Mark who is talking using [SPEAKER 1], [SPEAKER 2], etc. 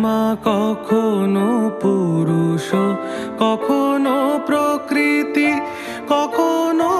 [SPEAKER 1] শ্যামা কখনো পুরুষ কখনো প্রকৃতি কখনো